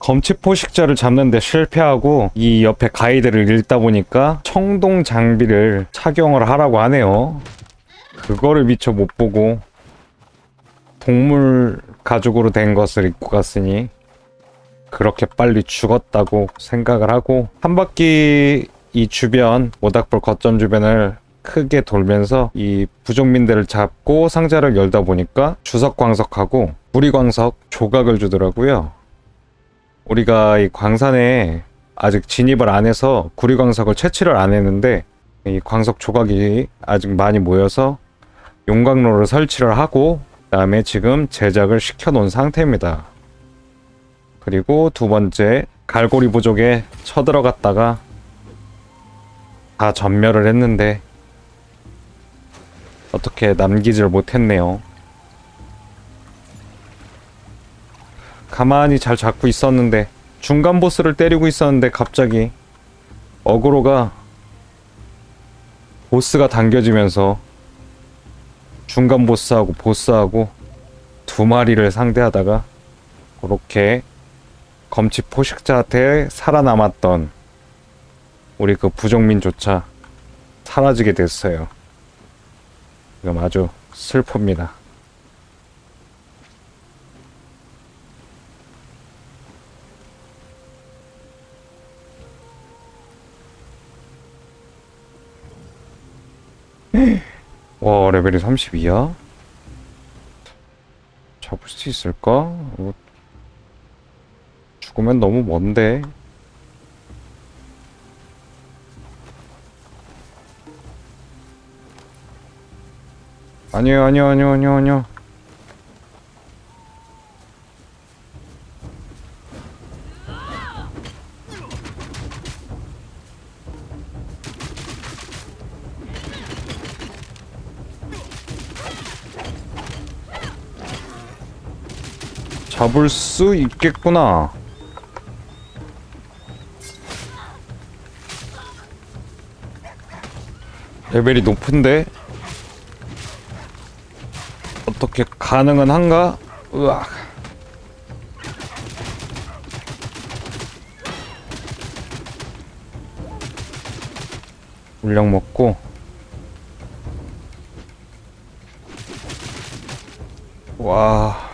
검치 포식자를 잡는데 실패하고 이 옆에 가이드를 읽다 보니까 청동 장비를 착용을 하라고 하네요. 그거를 미처 못 보고 동물 가죽으로 된 것을 입고 갔으니 그렇게 빨리 죽었다고 생각을 하고 한 바퀴 이 주변 모닥불 거점 주변을 크게 돌면서 이 부족민들을 잡고 상자를 열다 보니까 주석 광석하고 구리 광석 조각을 주더라고요. 우리가 이 광산에 아직 진입을 안 해서 구리 광석을 채취를 안 했는데 이 광석 조각이 아직 많이 모여서 용광로를 설치를 하고 그다음에 지금 제작을 시켜 놓은 상태입니다. 그리고 두 번째 갈고리 부족에 쳐들어갔다가 다 전멸을 했는데 어떻게 남기질 못했네요. 가만히 잘 잡고 있었는데 중간 보스를 때리고 있었는데 갑자기 어그로가 보스가 당겨지면서 중간 보스하고 보스하고 두 마리를 상대하다가 그렇게 검치 포식자한테 살아남았던 우리 그 부족민조차 사라지게 됐어요. 지금 아주 슬픕니다. 와 레벨이 32야? 잡을 수 있을까? 이거 죽으면 너무 먼데 아니요 아니요 아니요 아니요 아니요 잡을 수 있겠구나 레벨이 높은데 어떻게 가능은 한가? 으악. 물약 먹고 와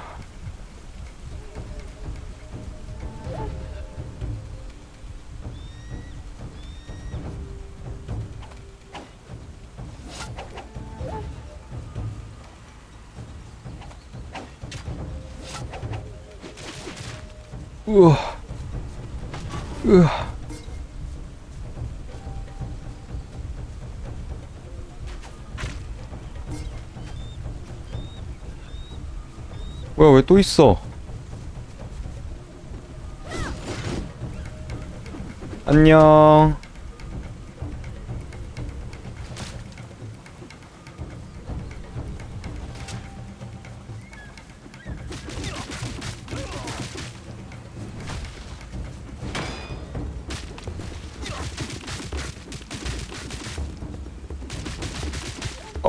우와. 으아 뭐야 왜 또 있어? 안녕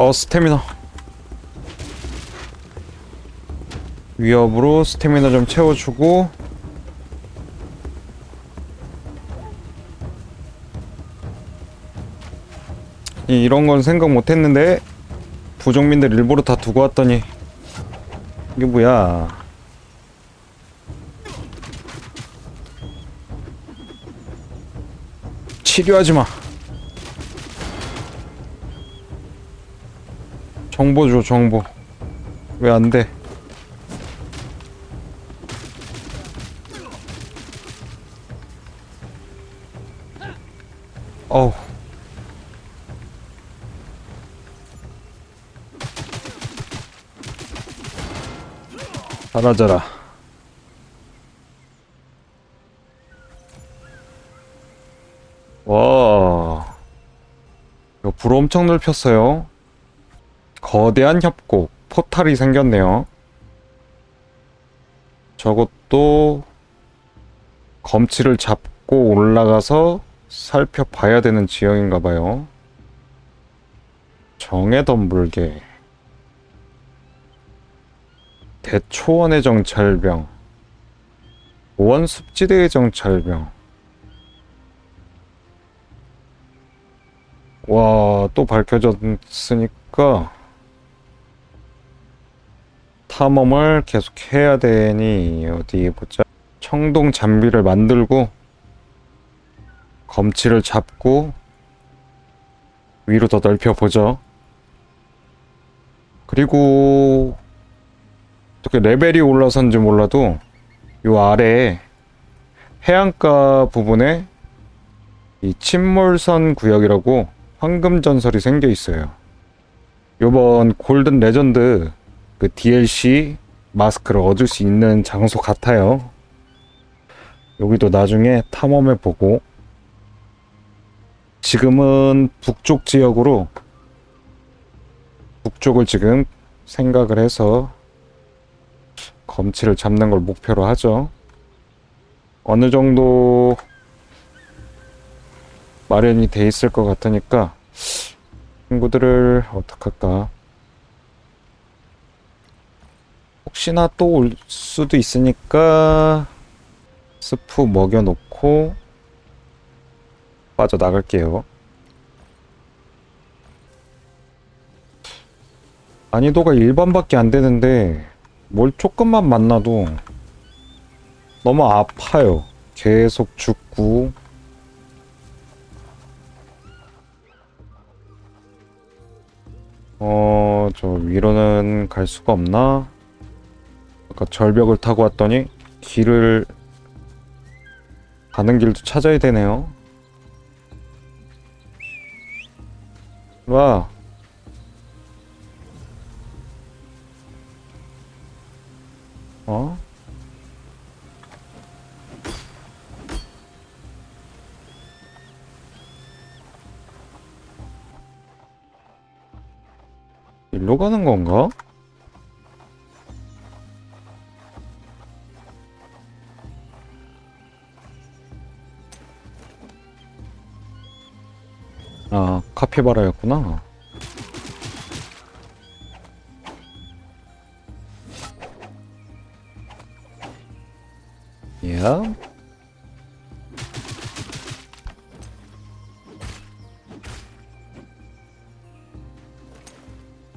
어 스태미나. 위협으로 스태미나 좀 채워주고. 이- 이런 건 생각 못했는데 부족민들 일부러 다 두고 왔더니 이게 뭐야? 치료하지 마 정보 줘 정보. 왜 안 돼? 어우. 사라져라. 와. 이거 불 엄청 넓혔어요 거대한 협곡 포탈이 생겼네요. 저것도 검치를 잡고 올라가서 살펴봐야 되는 지형인가 봐요. 정해던 물개 대초원의 정찰병 원습지대의 정찰병. 와, 또 밝혀졌으니까 탐험을 계속 해야 되니 어디 보자. 청동 장비를 만들고 검치를 잡고 위로 더 넓혀 보죠. 그리고 어떻게 레벨이 올라선지 몰라도 요 아래에 해안가 부분에 이 침몰선 구역이라고 황금 전설이 생겨 있어요. 요번 골든 레전드 그 DLC 마스크를 얻을 수 있는 장소 같아요. 여기도 나중에 탐험해 보고 지금은 북쪽 지역으로 북쪽을 지금 생각을 해서 검치를 잡는 걸 목표로 하죠. 어느 정도 마련이 돼 있을 것 같으니까 친구들을 어떡할까? 혹시나 또 올 수도 있으니까 스프 먹여놓고 빠져나갈게요. 난이도가 1번밖에 안 되는데 뭘 조금만 만나도 너무 아파요. 계속 죽고 어, 저 위로는 갈 수가 없나? 아까 절벽을 타고 왔더니 길을 가는 길도 찾아야 되네요. 와. 어? 일로 가는 건가? 아, 카피바라였구나. 야.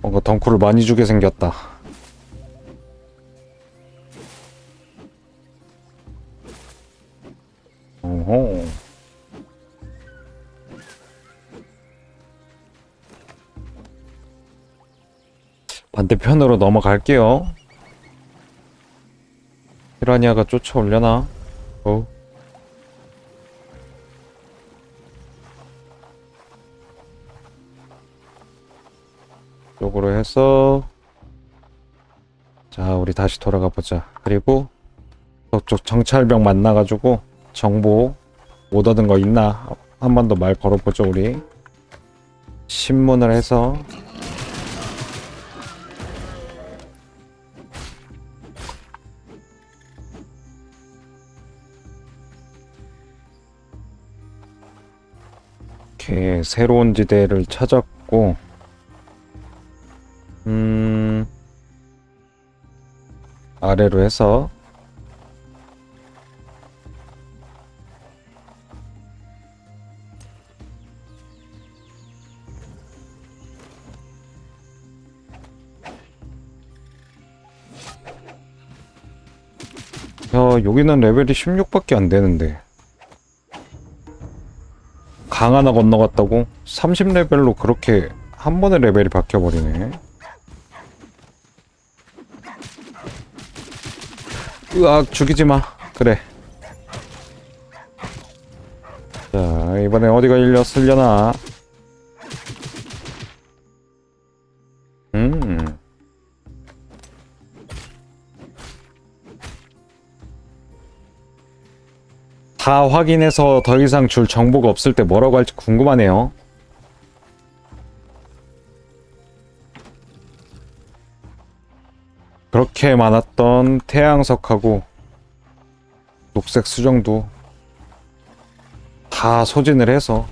뭔가 덩크를 많이 주게 생겼다. 반대편으로 넘어갈게요. 피라니아가 쫓아올려나? 어? 쪽으로 해서 자 우리 다시 돌아가 보자 그리고 저쪽 정찰병 만나가지고 정보 못 얻은 거 있나 한 번 더 말 걸어보죠 우리 신문을 해서 이렇게 새로운 지대를 찾았고 음 아래로 해서 야 여기는 레벨이 16밖에 안 되는데 강 하나 건너갔다고? 30레벨로 그렇게 한 번에 레벨이 바뀌어버리네. 으악 죽이지 마. 그래. 자 이번에 어디가 일렸으려나 다 확인해서 더 이상 줄 정보가 없을 때 뭐라고 할지 궁금하네요. 그렇게 많았던 태양석하고 녹색 수정도 다 소진을 해서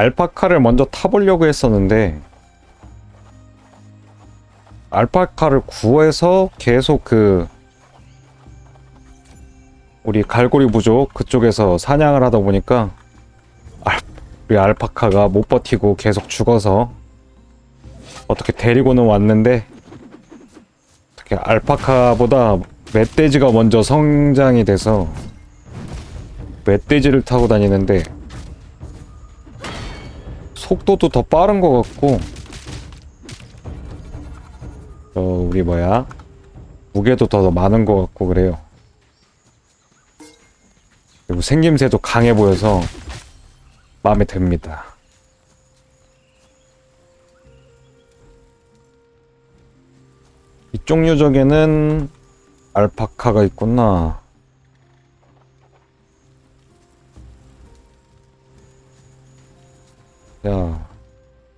알파카를 먼저 타보려고 했었는데 알파카를 구해서 계속 그 우리 갈고리 부족 그쪽에서 사냥을 하다 보니까 알, 우리 알파카가 못 버티고 계속 죽어서 어떻게 데리고는 왔는데 어떻게 알파카보다 멧돼지가 먼저 성장이 돼서 멧돼지를 타고 다니는데 속도도 더 빠른 것 같고. 어 우리 뭐야? 무게도 더 많은 것 같고 그래요. 그리고 생김새도 강해 보여서 마음에 듭니다. 이쪽 유적에는 알파카가 있구나 야,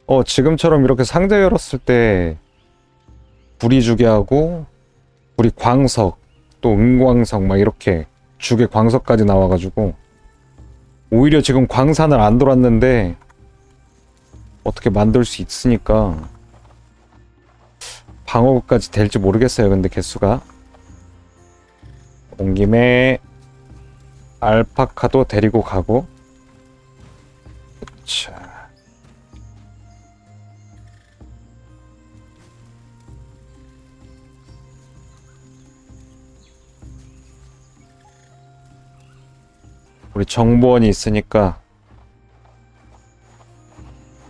어, 지금처럼 이렇게 상자 열었을 때, 불이 주게 하고, 우리 광석, 또 은광석, 막 이렇게 주게 광석까지 나와가지고, 오히려 지금 광산을 안 돌았는데, 어떻게 만들 수 있으니까, 방어구까지 될지 모르겠어요, 근데 개수가. 온 김에, 알파카도 데리고 가고, 자. 우리 정보원이 있으니까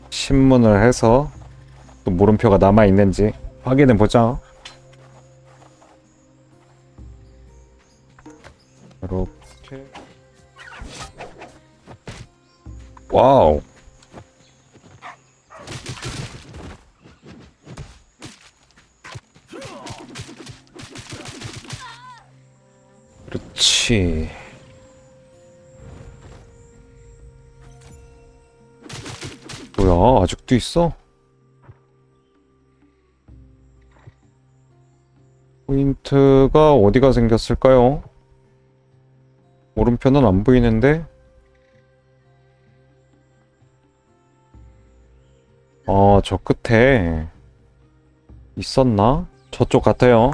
신문을 해서 또 물음표가 남아 있는지 확인해 보자. 이렇게 와우. 뭐야, 아직도 있어? 포인트가 어디가 생겼을까요? 오른편은 안 보이는데? 아, 저 끝에 있었나? 저쪽 같아요.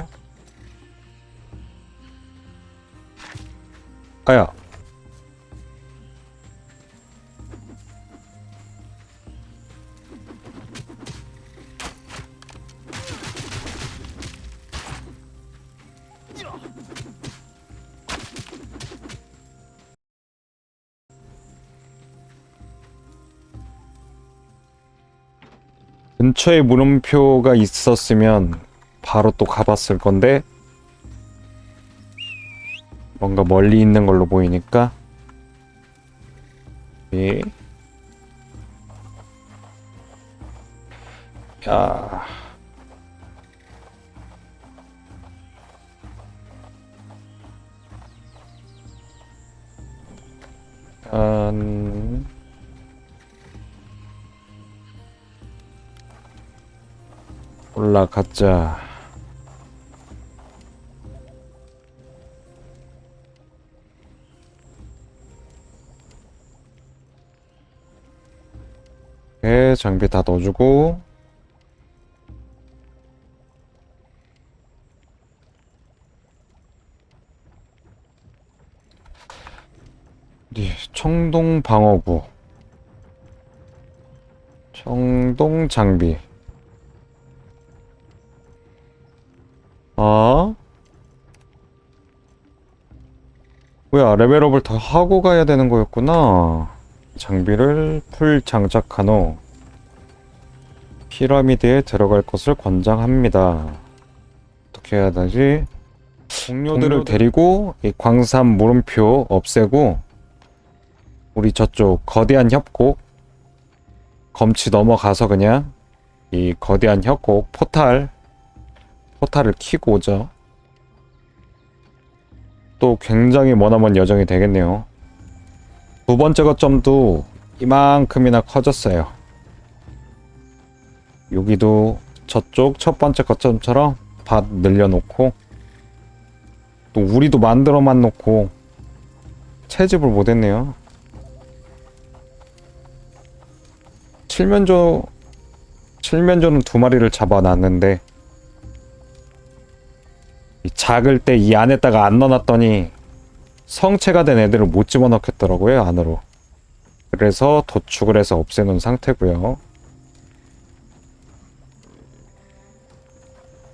아야. 근처에 물음표가 있었으면 바로 또 가봤을 건데 뭔가 멀리 있는 걸로 보이니까 예. 야. 음... 올라가자. 오케이, 장비 다 넣어주고. 네, 청동 방어구. 청동 장비. 레벨업을 더 하고 가야 되는 거였구나. 장비를 풀 장착한 후 피라미드에 들어갈 것을 권장합니다. 어떻게 해야 되지? 동료들을 데리고 이 광산 물음표 없애고 우리 저쪽 거대한 협곡 검치 넘어가서 그냥 이 거대한 협곡 포탈 포탈을 키고 오죠. 또 굉장히 머나먼 여정이 되겠네요. 두 번째 거점도 이만큼이나 커졌어요. 여기도 저쪽 첫 번째 거점처럼 밭 늘려놓고 또 우리도 만들어만 놓고 채집을 못했네요. 칠면조 칠면조는 두 마리를 잡아놨는데 이 작을 때 이 안에다가 안 넣어놨더니 성체가 된 애들을 못 집어넣겠더라고요 안으로. 그래서 도축을 해서 없애놓은 상태고요.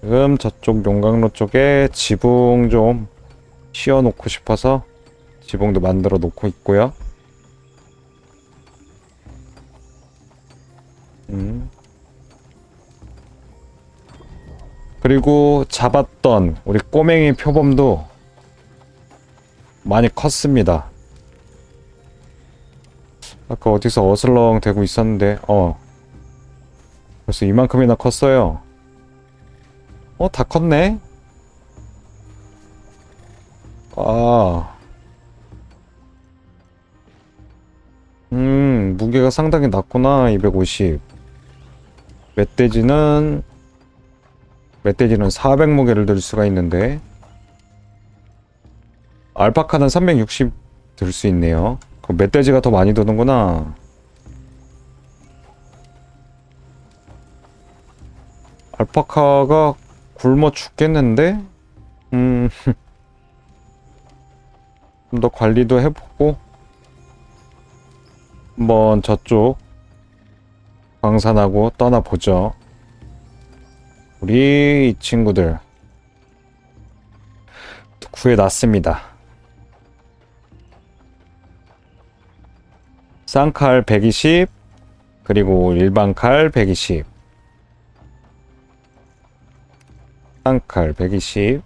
지금 저쪽 용광로 쪽에 지붕 좀 씌워놓고 싶어서 지붕도 만들어 놓고 있고요. 음. 그리고 잡았던 우리 꼬맹이 표범도 많이 컸습니다. 아까 어디서 어슬렁 대고 있었는데, 어. 벌써 이만큼이나 컸어요. 어, 다 컸네? 아. 음, 무게가 상당히 낮구나, 250. 멧돼지는 멧돼지는 400 무게를 들 수가 있는데 알파카는 360 들 수 있네요. 그럼 멧돼지가 더 많이 드는구나. 알파카가 굶어 죽겠는데? 음. 좀 더 관리도 해보고 한번 저쪽 광산하고 떠나보죠. 우리 이 친구들 구해놨습니다. 쌍칼 120 그리고 일반 칼 120 쌍칼 120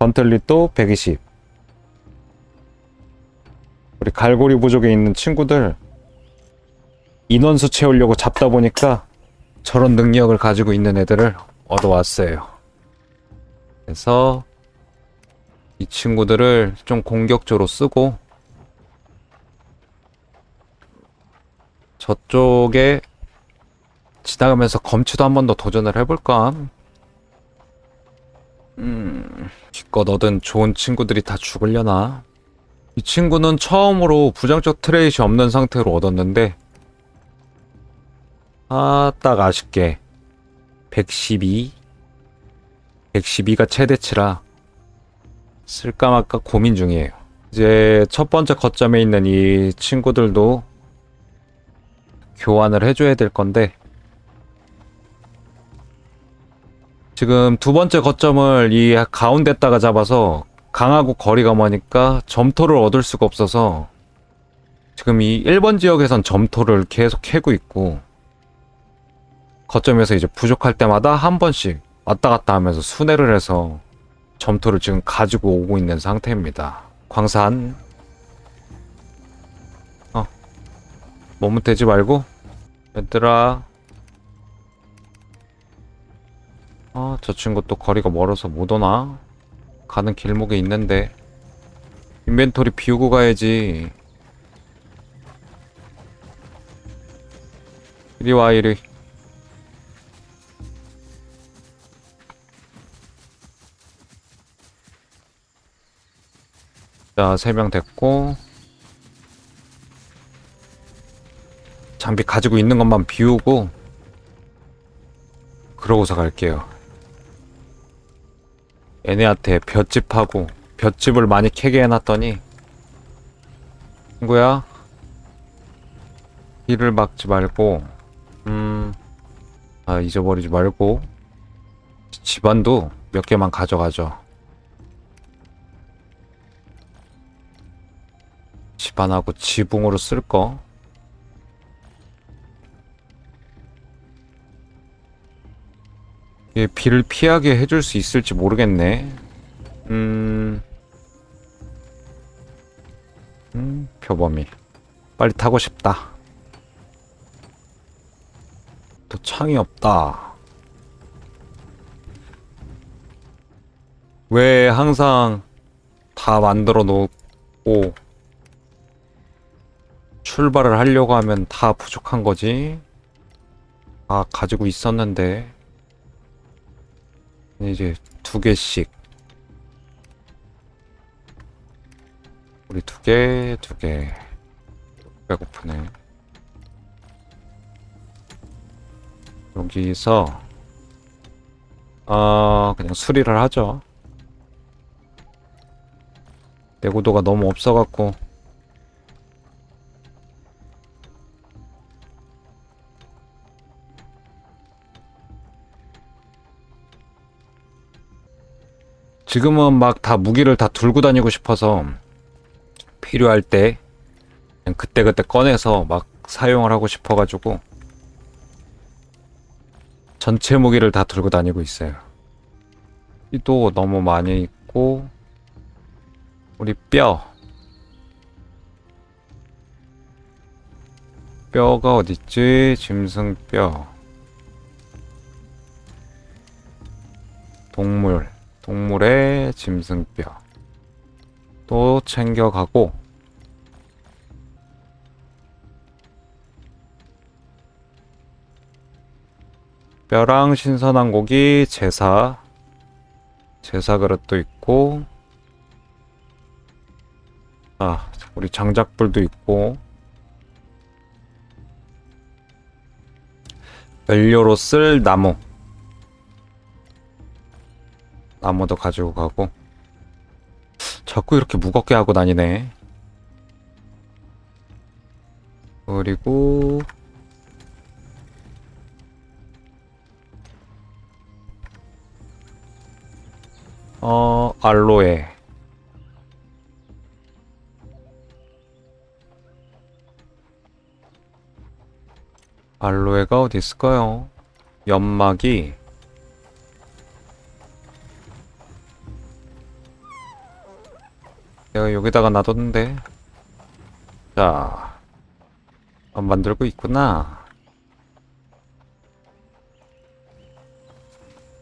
번틀릿도 120 우리 갈고리 부족에 있는 친구들 인원수 채우려고 잡다 보니까 저런 능력을 가지고 있는 애들을 얻어왔어요. 그래서 이 친구들을 좀 공격적으로 쓰고 저쪽에 지나가면서 검치도 한 번 더 도전을 해볼까? 음, 기껏 얻은 좋은 친구들이 다 죽으려나? 이 친구는 처음으로 부정적 트레이시 없는 상태로 얻었는데 아, 딱 아쉽게 112 112가 최대치라 쓸까 말까 고민 중이에요. 이제 첫 번째 거점에 있는 이 친구들도 교환을 해줘야 될 건데 지금 두 번째 거점을 이 가운데다가 잡아서 강하고 거리가 머니까 점토를 얻을 수가 없어서 지금 이 1번 지역에선 점토를 계속 캐고 있고 거점에서 이제 부족할 때마다 한 번씩 왔다 갔다 하면서 순회를 해서 점토를 지금 가지고 오고 있는 상태입니다. 광산. 어. 머뭇대지 말고. 얘들아. 아, 저 친구 또 거리가 멀어서 못 오나? 가는 길목에 있는데. 인벤토리 비우고 가야지. 이리 와, 이리. 자, 세명 됐고. 장비 가지고 있는 것만 비우고, 그러고서 갈게요. 얘네한테 볏집하고, 볏집을 많이 캐게 해놨더니, 친구야, 길을 막지 말고, 음, 아, 잊어버리지 말고, 집안도 몇 개만 가져가죠. 집안하고 지붕으로 쓸 거. 얘 비를 피하게 해줄 수 있을지 모르겠네. 음, 음, 표범이. 빨리 타고 싶다. 또 창이 없다. 왜 항상 다 만들어 놓고 출발을 하려고 하면 다 부족한 거지. 아, 가지고 있었는데. 이제 두 개씩. 우리 두 개, 두 개. 배고프네. 여기서 어 그냥 수리를 하죠. 내구도가 너무 없어갖고 지금은 막 다 무기를 다 들고 다니고 싶어서 필요할 때 그때 그때 꺼내서 막 사용을 하고 싶어가지고 전체 무기를 다 들고 다니고 있어요. 이도 너무 많이 있고 우리 뼈 뼈가 어딨지? 짐승뼈 동물 동물의 짐승뼈. 또 챙겨가고 뼈랑 신선한 고기 제사. 제사 그릇도 있고 아 우리 장작불도 있고 연료로 쓸 나무 나무도 가지고 가고. 자꾸 이렇게 무겁게 하고 다니네. 그리고 어 알로에. 알로에가 어디 있을까요? 연막이 내가 여기다가 놔뒀는데. 자안 만들고 있구나.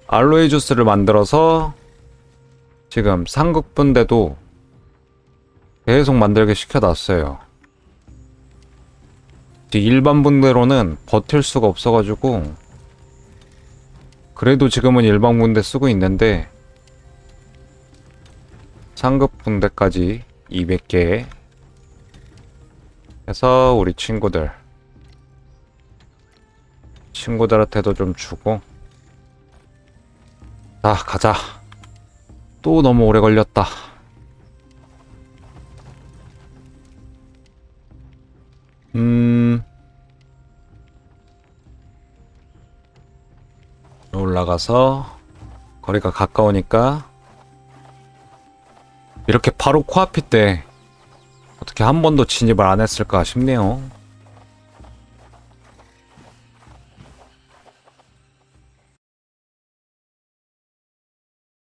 알로에 주스를 만들어서 지금 상급분대도 계속 만들게 시켜놨어요. 일반 분대로는 버틸 수가 없어가지고 그래도 지금은 일반 분대 쓰고 있는데 상급 분대까지 200개. 해서 우리 친구들. 친구들한테도 좀 주고. 자 가자. 또 너무 오래 걸렸다. 음. 올라가서 거리가 가까우니까 이렇게 바로 코앞일 때 어떻게 한 번도 진입을 안 했을까 싶네요.